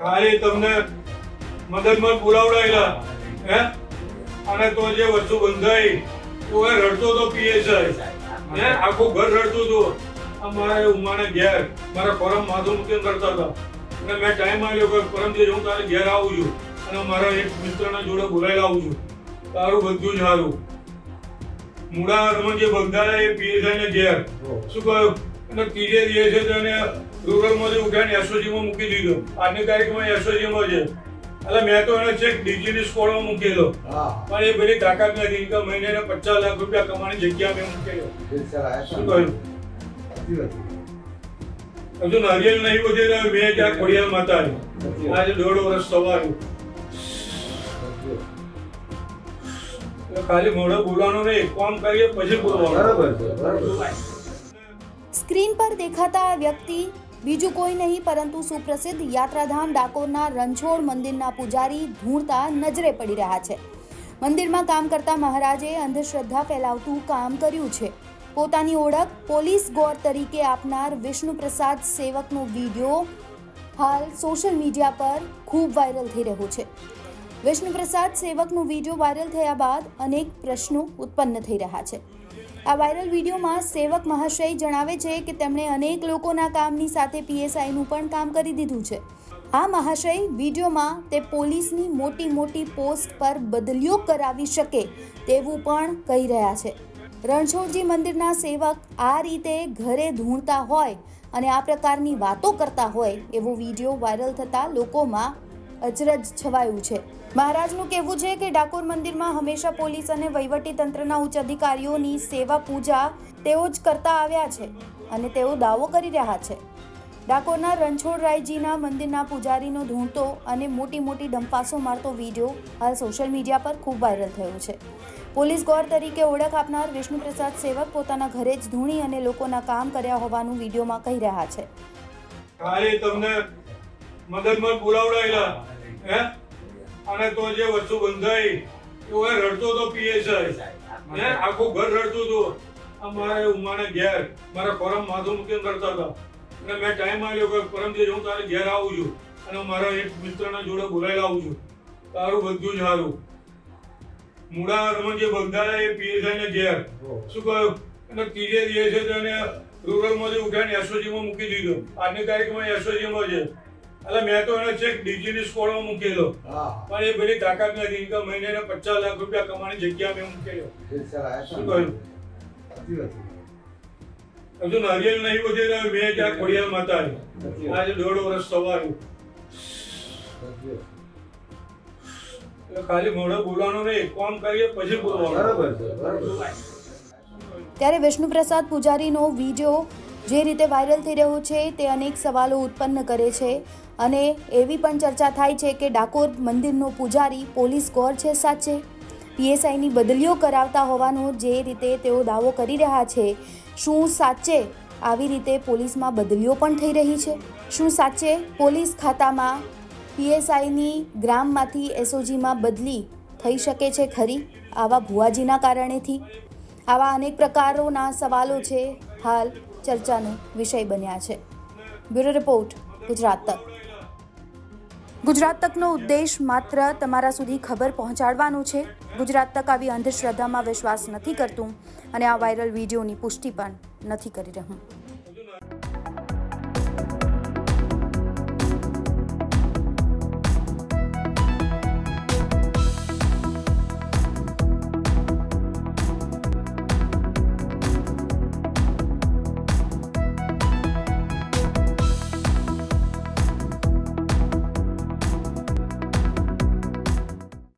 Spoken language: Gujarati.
ખાલી તમને મદદમાં બોલાવડાયેલા, હે? અને તો જે વસ્તુ બંધાઈ, તો એ રડતો તો પીએસઆઈ હે? આખું ઘર રડતું હતું. અમારે ઉમાને ઘેર, મારા પરમ માધુ મુકેન કરતા હતા. અને મેં ટાઈમ આવ્યો કે પરમ દિવસ હું તારે ઘેર આવું છું. અને મારા એક મિત્રના જોડે બોલાવી આવું છું. તારું બધું જ સારું. મૂળા રમણજી બંધાયા એ પીએસઆઈ ને ઘેર. શું કહ્યું? અને ત્રીજે દિવસે તેને રૂરલમાંથી ઉઠાઈને એસઓજી મૂકી દીધો. આજની તારીખમાં એસઓજી છે. એટલે મેં તો એને છેક ડીજીની સ્કોડમાં મૂકેલો. પણ એ બધી તાકાત નથી. કે મહિને પચાસ લાખ રૂપિયા કમાવાની જગ્યા મેં મૂકેલો. શું કહ્યું? હજુ નારિયેલ નહીં વધે તો મેં ત્યાં ખોડિયા માતા આજે દોઢ વર્ષ સવારું. ખાલી મોઢે બોલવાનું નહીં કામ કરીએ પછી બોલવાનું. બરાબર છે બરોબર સ્ક્રીન પર દેખાતા આ વ્યક્તિ બીજું કોઈ નહીં, પરંતુ સુપ્રસિદ્ધ યાત્રાધામ ડાકોરના રણછોડ મંદિરના પૂજારી ધૂણતા નજરે પડી રહ્યા છે. મંદિરમાં કામ કરતા મહારાજે અંધશ્રદ્ધા ફેલાવતું કામ કર્યું છે. પોતાની ઓળખ પોલીસ ગોર તરીકે આપનાર વિષ્ણુપ્રસાદ સેવકનો વીડિયો હાલ સોશિયલ મીડિયા પર ખૂબ વાયરલ થઈ રહ્યો છે. વિષ્ણુપ્રસાદ સેવકનો વીડિયો વાયરલ થયા બાદ અનેક પ્રશ્નો ઉત્પન્ન થઈ રહ્યા છે. આ વાયરલ વિડીયોમાં સેવક મહાશય જણાવે છે કે તેમણે અનેક લોકોના કામની સાથે પીએસઆઈનું પણ કામ કરી દીધું છે. આ મહાશય વિડીયોમાં તે પોલીસની મોટી મોટી પોસ્ટ પર બદલીઓ કરાવી શકે તેવું પણ કહી રહ્યા છે. રણછોડજી મંદિરના સેવક આ રીતે ઘરે ધૂણતા હોય અને આ પ્રકારની વાતો કરતા હોય એવો વીડિયો વાયરલ થતાં લોકોમાં અચરજ છવાયું છે. મહારાજનું કહેવું છે કે ડાકોર મંદિરમાં હંમેશા પોલીસ અને વહીવટી તંત્રના ઉચ્ચ અધિકારીઓની સેવા પૂજા તેઓ જ કરતા આવ્યા છે અને તેઓ દાવો કરી રહ્યા છે. ડાકોરના રણછોડરાયજીના મંદિરના પૂજારીનો ધૂણતો અને મોટી મોટી ડંફાસો મારતો વીડિયો હાલ સોશિયલ મીડિયા પર ખૂબ વાયરલ થયો છે. પોલીસ ગોર તરીકે ઓળખ આપનાર વિષ્ણુપ્રસાદ સેવક પોતાના ઘરે જ ધૂણી અને લોકોના કામ કર્યા હોવાનું વિડીયોમાં કહી રહ્યા છે. તમને મદદમાં બોલાવડાયેલા, હે? અને તો જે વસ્તુ બંધાઈ તો એ રડતો તો પીએસઆઈ હે? આખું ઘર રડતું હતું. અમારે ઉમાને ઘેર, મારા પરમ માધુ મૂકીને કરતા હતા? અને મેં ટાઈમ આવ્યો કે પરમ દિવસ હું તારે ઘેર આવું છું. અને મારા એક મિત્રના જોડે બોલાવી આવું છું. તારું બધું જ સારું. મૂળા રમણજી બંધાયા એ પીએસઆઈ ને ઘેર. શું કહ્યું? અને ત્રીજે દિવસે તેને રૂરલમાંથી ઉઠાઈને એસઓજીમાં મૂકી દીધો. આજની તારીખમાં એસઓજી માં છે. એટલે મેં તો એનો ચેક ડીજીની સ્કોડમાં મૂકેલો. પણ એ બધી તાકાત નથી કે મહિને પચાસ લાખ રૂપિયા કમાવાની જગ્યા મેં મૂકેલો. શું કહ્યું? હજુ નારિયેલ નહીં વધે તો મેં ત્યાં ખોડિયા માતા આજે દોઢ વર્ષ સવારું. એટલે ખાલી મોઢે બોલવાનું નહીં કોમ કરીએ પછી બોલવાનું. બરોબર. ત્યારે વિષ્ણુપ્રસાદ પૂજારીનો વીડિયો જે રીતે વાયરલ થઈ રહ્યું છે, તે અનેક સવાલો ઉત્પન્ન કરે છે અને એવી પણ ચર્ચા થાય છે કે ડાકોર મંદિરનો પૂજારી પોલીસ ગોર છે સાચે? પીએસઆઈની બદલીઓ કરાવતા હોવાનો જે રીતે તેઓ દાવો કરી રહ્યા છે, શું સાચે? આવી રીતે પોલીસમાં બદલીઓ પણ થઈ રહી છે. શું સાચે? પોલીસ ખાતામાં પીએસઆઈની ગ્રામમાંથી એસઓજીમાં બદલી થઈ શકે છે ખરી? આવા ભુવાજીના કારણેથી? આવા અનેક પ્રકારોના સવાલો છે હાલ ચર્ચાનો વિષય બન્યા છે. બ્યુરો રિપોર્ટ, ગુજરાત તક. ગુજરાત તકનો ઉદ્દેશ માત્ર તમારા સુધી ખબર પહોંચાડવાનો છે. ગુજરાત તક આવી અંધશ્રદ્ધામાં વિશ્વાસ નથી કરતું અને આ વાયરલ વિડીયોની પુષ્ટિ પણ નથી કરી રહ્યું.